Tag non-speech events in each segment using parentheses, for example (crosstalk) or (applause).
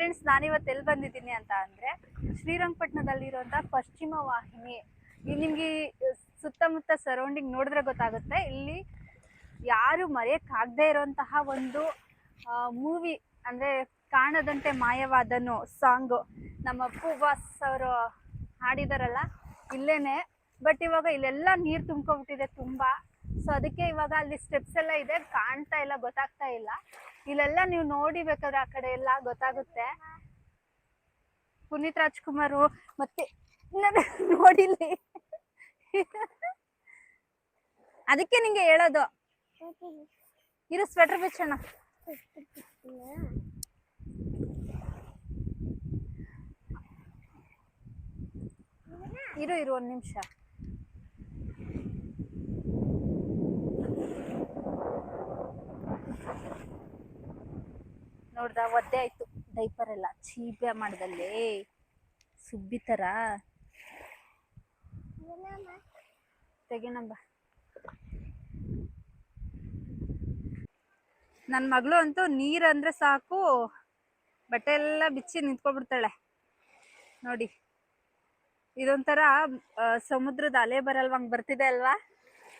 Friends ನಾನಿವತ್ತು ಎಲ್ಲಿ ಬಂದಿದ್ದೀನಿ ಅಂತ ಅಂದರೆ ಶ್ರೀರಂಗಪಟ್ಟಣದಲ್ಲಿರುವಂಥ ಪಶ್ಚಿಮ ವಾಹಿನಿ. ನಿಮಗೆ ಸುತ್ತಮುತ್ತ ಸರೌಂಡಿಂಗ್ ನೋಡಿದ್ರೆ ಗೊತ್ತಾಗುತ್ತೆ. ಇಲ್ಲಿ ಯಾರು ಮರೆಯಕ್ಕಾಗದೇ ಇರುವಂತಹ ಒಂದು ಮೂವಿ ಅಂದ್ರೆ ಕಾಣದಂತೆ ಮಾಯವಾದನು ಸಾಂಗ್ ನಮ್ಮ ಪೂವಾಸ್ ಅವರು ಹಾಡಿದಾರಲ್ಲ, ಇಲ್ಲೇನೆ. ಬಟ್ ಇವಾಗ ಇಲ್ಲೆಲ್ಲ ನೀರು ತುಂಬ್ಕೊಬಿಟ್ಟಿದೆ ತುಂಬಾ. ಸೊ ಅದಕ್ಕೆ ಇವಾಗ ಅಲ್ಲಿ ಸ್ಟೆಪ್ಸ್ ಎಲ್ಲ ಇದೆ. ಕಾಣ್ತಾ ಇಲ್ಲ, ಗೊತ್ತಾಗ್ತಾ ಇಲ್ಲ. ಇಲ್ಲೆಲ್ಲ ನೀವು ನೋಡಿ ಬೇಕಾದ್ರೆ ಆ ಕಡೆ ಎಲ್ಲ ಗೊತ್ತಾಗುತ್ತೆ. ಪುನೀತ್ ರಾಜ್ಕುಮಾರ್ ಮತ್ತೆ ನಾನು ನೋಡಿಲ್ಲಿ. ಅದಕ್ಕೆ ನಿಂಗೆ ಹೇಳೋದು. ಇರು ಸ್ವೆಟರ್ ಬಿಚ್ಚೋಣ. ಇರು ಇರು, ಒಂದ್ ನಿಮಿಷ. ನೋಡ್ದ ಒದ್ದೆ ಆಯ್ತು. ಡೈಪರ್ ಎಲ್ಲ ಚೀಪ ಮಾಡ್ದಲ್ಲಿ. ಸುಬ್ಬಿ ಥರ ತೆಗಿನಂಬ. ನನ್ನ ಮಗಳು ಅಂತೂ ನೀರಂದ್ರೆ ಸಾಕು. ಬಟ್ಟೆ ಎಲ್ಲ ಬಿಚ್ಚಿ ನಿಂತ್ಕೊಬಿಡ್ತಾಳೆ. ನೋಡಿ. ಇದೊಂಥರ ಸಮುದ್ರದ ಅಲೆ ಬರಲ್ವಂಗ್ ಬರ್ತಿದೆ ಅಲ್ವಾ?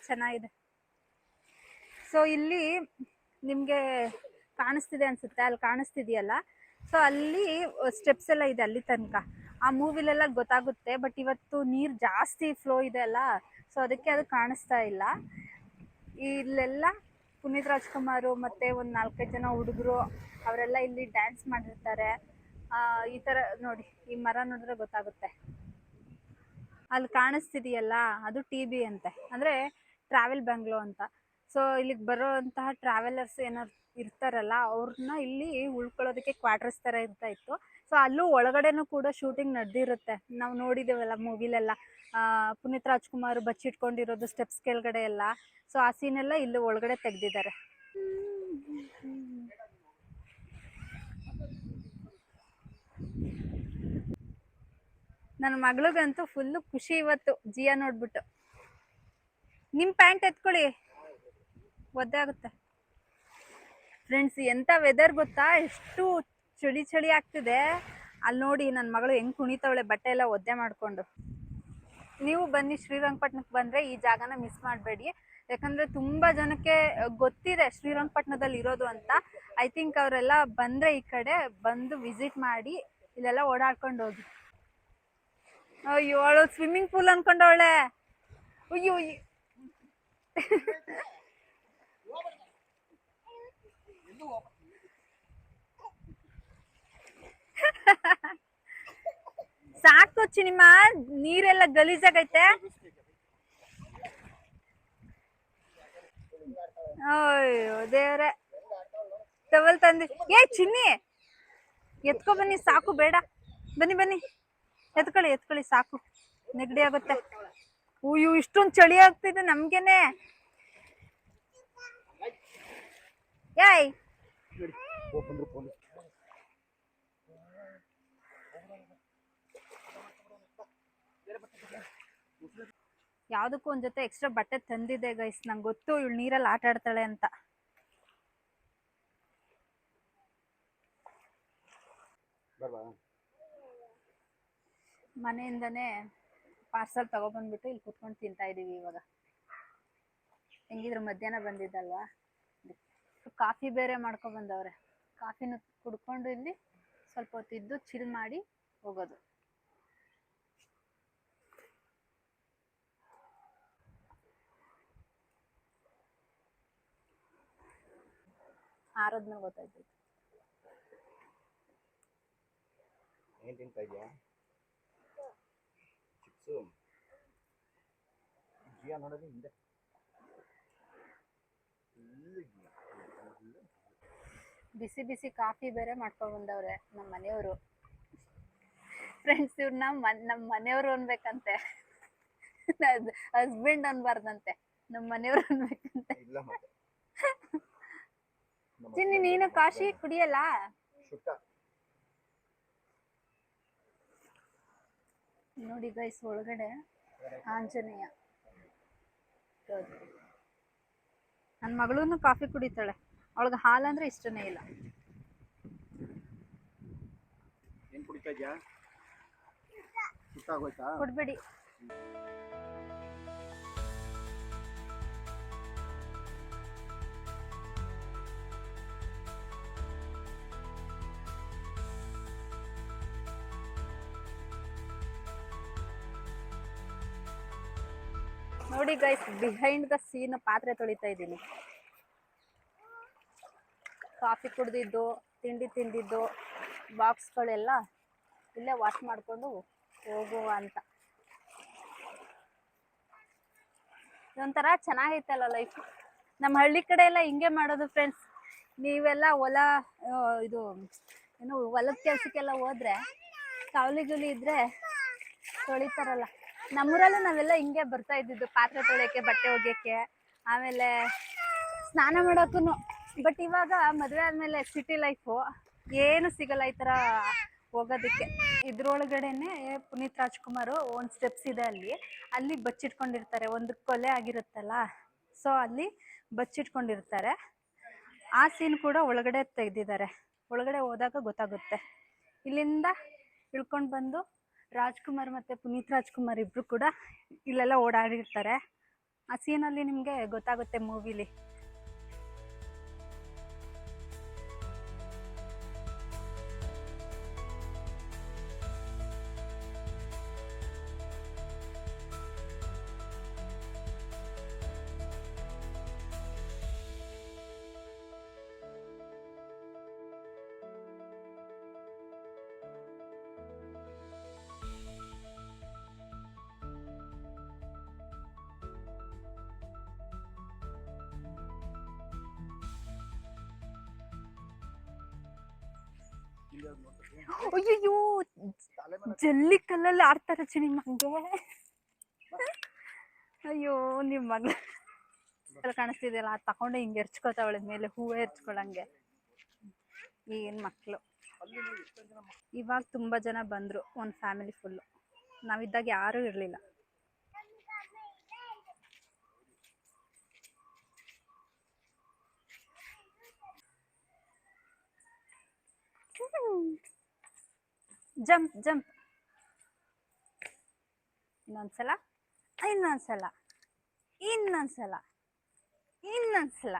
ಚೆನ್ನಾಗಿದೆ. ಸೊ ಇಲ್ಲಿ ನಿಮ್ಗೆ ಕಾಣಿಸ್ತಿದೆ ಅನ್ಸುತ್ತೆ, ಅಲ್ಲಿ ಕಾಣಿಸ್ತಿದೆಯಲ್ಲ? ಸೊ ಅಲ್ಲಿ ಸ್ಟೆಪ್ಸ್ ಎಲ್ಲ ಇದೆ ಅಲ್ಲಿ ತನಕ. ಆ ಮೂವಿಲೆಲ್ಲ ಗೊತ್ತಾಗುತ್ತೆ ಬಟ್ ಇವತ್ತು ನೀರು ಜಾಸ್ತಿ ಫ್ಲೋ ಇದೆ ಅಲ್ಲ ಸೊ ಅದಕ್ಕೆ ಅದು ಕಾಣಿಸ್ತಾ ಇಲ್ಲ. ಇಲ್ಲೆಲ್ಲ ಪುನೀತ್ ರಾಜ್ಕುಮಾರ್ ಮತ್ತೆ ಒಂದು ನಾಲ್ಕೈದು ಜನ ಹುಡುಗರು, ಅವರೆಲ್ಲ ಇಲ್ಲಿ ಡ್ಯಾನ್ಸ್ ಮಾಡಿರ್ತಾರೆ. ಈ ಥರ ನೋಡಿ, ಈ ಮರ ನೋಡಿದ್ರೆ ಗೊತ್ತಾಗುತ್ತೆ. ಅಲ್ಲಿ ಕಾಣಿಸ್ತಿದೆಯಲ್ಲ, ಅದು ಟಿ ಬಿ ಅಂತೆ. ಅಂದರೆ ಟ್ರಾವೆಲ್ ಬೆಂಗ್ಲೋ ಅಂತ. ಸೊ ಇಲ್ಲಿಗೆ ಬರೋ ಅಂತಹ ಟ್ರಾವೆಲರ್ಸ್ ಏನಾರು ಇರ್ತಾರಲ್ಲ ಅವ್ರನ್ನ ಇಲ್ಲಿ ಉಳ್ಕೊಳ್ಳೋದಕ್ಕೆ ಕ್ವಾರ್ಟರ್ಸ್ ಥರ ಇರ್ತಾ ಇತ್ತು. ಸೊ ಅಲ್ಲೂ ಒಳಗಡೆನೂ ಕೂಡ ಶೂಟಿಂಗ್ ನಡೆದಿರುತ್ತೆ. ನಾವು ನೋಡಿದ್ದೇವಲ್ಲ ಮೂವಿಲೆಲ್ಲ. ಪುನೀತ್ ರಾಜ್ಕುಮಾರ್ ಬಚ್ಚಿಟ್ಕೊಂಡಿರೋದು ಸ್ಟೆಪ್ಸ್ ಕೆಳಗಡೆ ಎಲ್ಲ. ಸೊ ಆ ಸೀನೆಲ್ಲ ಇಲ್ಲಿ ಒಳಗಡೆ ತೆಗೆದಿದ್ದಾರೆ. ನನ್ನ ಮಗಳಿಗಂತೂ ಫುಲ್ಲು ಖುಷಿ ಇವತ್ತು, ಜಿಯಾ ನೋಡ್ಬಿಟ್ಟು. ನಿಮ್ಮ ಪ್ಯಾಂಟ್ ಎತ್ಕೊಳ್ಳಿ. ಒದ್ದೆ ಆಗುತ್ತೆ. ಫ್ರೆಂಡ್ಸ್ ಎಂಥ ವೆದರ್ ಗೊತ್ತಾ? ಎಷ್ಟು ಚಳಿ ಚಳಿ ಆಗ್ತಿದೆ. ಅಲ್ಲಿ ನೋಡಿ ನನ್ನ ಮಗಳು ಹೆಂಗ್ ಕುಣಿತವಳೆ, ಬಟ್ಟೆ ಎಲ್ಲ ಒದ್ದೆ ಮಾಡಿಕೊಂಡು. ನೀವು ಬನ್ನಿ ಶ್ರೀರಂಗಪಟ್ಟಣಕ್ಕೆ ಬಂದರೆ ಈ ಜಾಗನ ಮಿಸ್ ಮಾಡಬೇಡಿ. ಯಾಕಂದರೆ ತುಂಬ ಜನಕ್ಕೆ ಗೊತ್ತಿದೆ ಶ್ರೀರಂಗಪಟ್ಟಣದಲ್ಲಿ ಇರೋದು ಅಂತ. ಐ ಥಿಂಕ್ ಅವರೆಲ್ಲ ಬಂದರೆ ಈ ಕಡೆ ಬಂದು ವಿಸಿಟ್ ಮಾಡಿ, ಇಲ್ಲೆಲ್ಲ ಓಡಾಡ್ಕೊಂಡು ಹೋಗಿ. ಅಯ್ಯೋ, ಅವಳು ಸ್ವಿಮ್ಮಿಂಗ್ ಪೂಲ್ ಅನ್ಕೊಂಡವಳೆ. ಅಯ್ಯೋ. (laughs) ಸಾಕು ಚಿನಿಮ ನೀರೆಲ್ಲ ಗಲೀಜಾಗೈತೆ. ಅಯ್ಯೋ, ದೇವ್ರೆ. ಟವಲ್ ತಂದಿ. ಏ, ಚಿನ್ನಿ ಎತ್ಕೊ ಬನ್ನಿ ಸಾಕು, ಬೇಡ. ಬನ್ನಿ ಬನ್ನಿ. ಎತ್ಕೊಳ್ಳಿ ಎತ್ಕೊಳ್ಳಿ, ಸಾಕು. ನೆಗಡಿ ಆಗುತ್ತೆ. ಅಯ್ಯೋ ಇಷ್ಟೊಂದು ಚಳಿ ಆಗ್ತಿದೆ ನಮ್ಗೆನೆ. ಏಯ್. ಯಾವುದಕ್ಕೂ ಒಂದ್ ಜೊತೆ ಎಕ್ಸ್ಟ್ರಾ ಬಟ್ಟೆ ತಂದಿದೆ ಗೈಸ್ ನಂಗೆ ಗೊತ್ತು ಇವಳು ನೀರಲ್ಲಿ ಆಟ ಆಡ್ತಾಳೆ ಅಂತ. ಮನೆಯಿಂದನೇ ಪಾರ್ಸಲ್ ತಗೊಬಂದ್ಬಿಟ್ಟು ಇಲ್ಲಿ ಕುತ್ಕೊಂಡು ತಿಂತಾ ಇದೀವಿ ಇವಾಗ. ಹೆಂಗಿದ್ರು ಮಧ್ಯಾಹ್ನ ಬಂದಿದ್ದಲ್ವಾ? ಕಾಫಿ ಬೇರೆ ಮಾಡ್ಕೊ ಬಂದವ್ರೆ. ಕಾಫಿನ ಕುಡ್ಕೊಂಡು ಇಲ್ಲಿ ಸ್ವಲ್ಪ ಹೊತ್ತಿದ್ದು ಚಿಲ್ ಮಾಡಿ ಹೋಗೋದು. ಆರದ್ಮೇಲೆ ಗೊತ್ತಾಯ್ತು ಏನ್ ತಿಂತಾ ಇದೆಯಾ? ಚಿಪ್ಸು. ಜಿಯಾ ನೋಡೋದು ಹಿಂದೆ. ಇಲ್ಲಿ ಜಿಯಾ. ಬಿಸಿ ಬಿಸಿ ಕಾಫಿ ಬೇರೆ ಮಾಡ್ಕೊಂಡು ಬಂದವ್ರೆ ನಮ್ಮ ಮನೆಯವರು. ಫ್ರೆಂಡ್ಸ್ ಇವ್ರನ್ನ ಮನ್ ನಮ್ಮ ಮನೆಯವರು ಅನ್ಬೇಕಂತೆ. ಹಸ್ಬೆಂಡ್ ಅನ್ಬಾರ್ದಂತೆ. ನಮ್ಮ ಮನೆಯವ್ರು ಅನ್ಬೇಕಂತೆ. ಚಿನ್ನಿ ನೀನು ಕಾಶಿ ಕುಡಿಯಲ್ಲ? ನೋಡಿ ಗೈಸ್ ಒಳಗಡೆ ಆಂಜನೇಯ. ನನ್ನ ಮಗಳೂ ಕಾಫಿ ಕುಡಿತಾಳೆ. ಅವಳಿಗೆ ಹಾಲಂದ್ರೆ ಇಷ್ಟನೇ ಇಲ್ಲ. ಕೊಡ್ಬೇಡಿ. ನೋಡಿ ಗೈಸ್ ಬಿಹೈಂಡ್ ದ ಸೀನ್ ಪಾತ್ರೆ ತೊಳಿತಾ ಇದ್ದೀನಿ. ಕಾಫಿ ಕುಡಿದಿದ್ದು, ತಿಂಡಿ ತಿಂದಿದ್ದು, ಬಾಕ್ಸ್ಗಳೆಲ್ಲ ಇಲ್ಲೇ ವಾಶ್ ಮಾಡಿಕೊಂಡು ಹೋಗುವ ಅಂತ. ಇದೊಂಥರ ಚೆನ್ನಾಗೈತಲ್ಲ ಲೈಫ್ ನಮ್ಮ ಹಳ್ಳಿ ಕಡೆ ಎಲ್ಲ ಹಿಂಗೆ ಮಾಡೋದು ಫ್ರೆಂಡ್ಸ್ ನೀವೆಲ್ಲ ಹೊಲ ಇದು, ಏನು ಹೊಲದ ಕೆಲಸಕ್ಕೆಲ್ಲ ಹೋದ್ರೆ ಕಾವಲಿ ಗಿವಲಿ ಇದ್ರೆ ತೊಳಿತಾರಲ್ಲ. ನಮ್ಮೂರಲ್ಲೂ ನಾವೆಲ್ಲ ಹಿಂಗೆ ಬರ್ತಾ ಇದ್ದಿದ್ದು, ಪಾತ್ರೆ ತೊಳೆಯೋಕ್ಕೆ, ಬಟ್ಟೆ ಒಗೆಯೋಕ್ಕೆ, ಆಮೇಲೆ ಸ್ನಾನ ಮಾಡೋಕ್ಕೂ ಬಟ್ ಇವಾಗ ಮದುವೆ ಆದ್ಮೇಲೆ ಸಿಟಿ ಲೈಫು ಏನು ಸಿಗಲ್ಲ ಈ ಥರ ಹೋಗೋದಕ್ಕೆ. ಇದ್ರೊಳಗಡೆನೆ ಪುನೀತ್ ರಾಜ್ಕುಮಾರ್ ಒಂದು ಸ್ಟೆಪ್ಸ್ ಇದೆ ಅಲ್ಲಿ. ಅಲ್ಲಿ ಬಚ್ಚಿಟ್ಕೊಂಡಿರ್ತಾರೆ, ಒಂದು ಕೊಲೆ ಆಗಿರುತ್ತಲ್ಲ ಸೊ ಅಲ್ಲಿ ಬಚ್ಚಿಟ್ಕೊಂಡಿರ್ತಾರೆ. ಆ ಸೀನ್ ಕೂಡ ಒಳಗಡೆ ತೆಗೆದಿದ್ದಾರೆ. ಒಳಗಡೆ ಹೋದಾಗ ಗೊತ್ತಾಗುತ್ತೆ. ಇಲ್ಲಿಂದ ಇಳ್ಕೊಂಡು ಬಂದು ರಾಜ್ಕುಮಾರ್ ಮತ್ತು ಪುನೀತ್ ರಾಜ್ಕುಮಾರ್ ಇಬ್ಬರು ಕೂಡ ಇಲ್ಲೆಲ್ಲ ಓಡಾಡಿರ್ತಾರೆ. ಆ ಸೀನಲ್ಲಿ ನಿಮಗೆ ಗೊತ್ತಾಗುತ್ತೆ ಮೂವಿಲಿ ಅಯ್ಯಯ್ಯೋ, ಜಲ್ಲಿ ಕಲ್ಲಲ್ಲಿ ಆಡ್ತಾರೆ ಚಿನಿ ಮಂಗೆ ಅಯ್ಯೋ ನಿಮ್ಮ ಮಗ. ಕಾಣಿಸ್ತಿದೆಯಲ್ಲ, ಅದು ತಗೊಂಡು ಹಿಂಗೆ ಎರ್ಚ್ಕೋತಾವಳೆ ಮೇಲೆ ಹೂವು ಎರ್ಚ್ಕೊಳಂಗೆ. ಏನ್ ಮಕ್ಕಳು ಇವಾಗ ತುಂಬಾ ಜನ ಬಂದ್ರು, ಒಂದು ಫ್ಯಾಮಿಲಿ ಫುಲ್ಲು ನಾವಿದ್ದಾಗ ಯಾರೂ ಇರ್ಲಿಲ್ಲ. Jump jump. ಇನ್ನೊಂದ್ಸಲ ಇನ್ನೊಂದ್ಸಲ ಇನ್ನೊಂದ್ಸಲ ಇನ್ನೊಂದ್ಸಲ.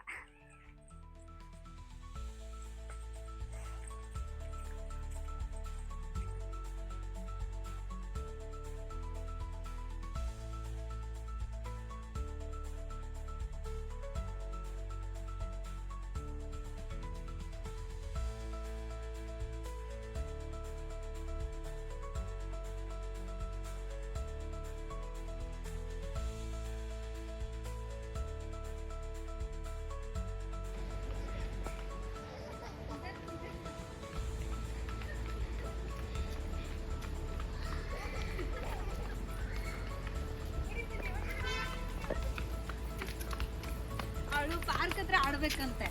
ಪಾರ್ಕ್ ಹತ್ರ ಆಡ್ಬೇಕಂತೆ.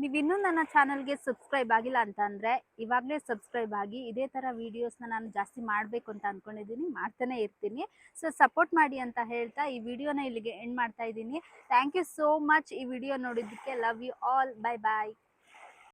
ನೀವಿನ್ನೂ ನನ್ನ ಚಾನಲ್ಗೆ ಸಬ್ಸ್ಕ್ರೈಬ್ ಆಗಿಲ್ಲ ಅಂತ ಅಂದರೆ ಇವಾಗಲೇ ಸಬ್ಸ್ಕ್ರೈಬ್ ಆಗಿ ಇದೇ ಥರ ವೀಡಿಯೋಸ್ನ ನಾನು ಜಾಸ್ತಿ ಮಾಡಬೇಕು ಅಂತ ಅಂದ್ಕೊಂಡಿದ್ದೀನಿ ಮಾಡ್ತಾನೆ ಇರ್ತೀನಿ. ಸೊ ಸಪೋರ್ಟ್ ಮಾಡಿ ಅಂತ ಹೇಳ್ತಾ ಈ ವಿಡಿಯೋನ ಇಲ್ಲಿಗೆ ಎಂಡ್ ಮಾಡ್ತಾ ಇದ್ದೀನಿ. ಥ್ಯಾಂಕ್ ಯು ಸೋ ಮಚ್ ಈ ವಿಡಿಯೋ ನೋಡಿದ್ದಕ್ಕೆ. Love you all bye bye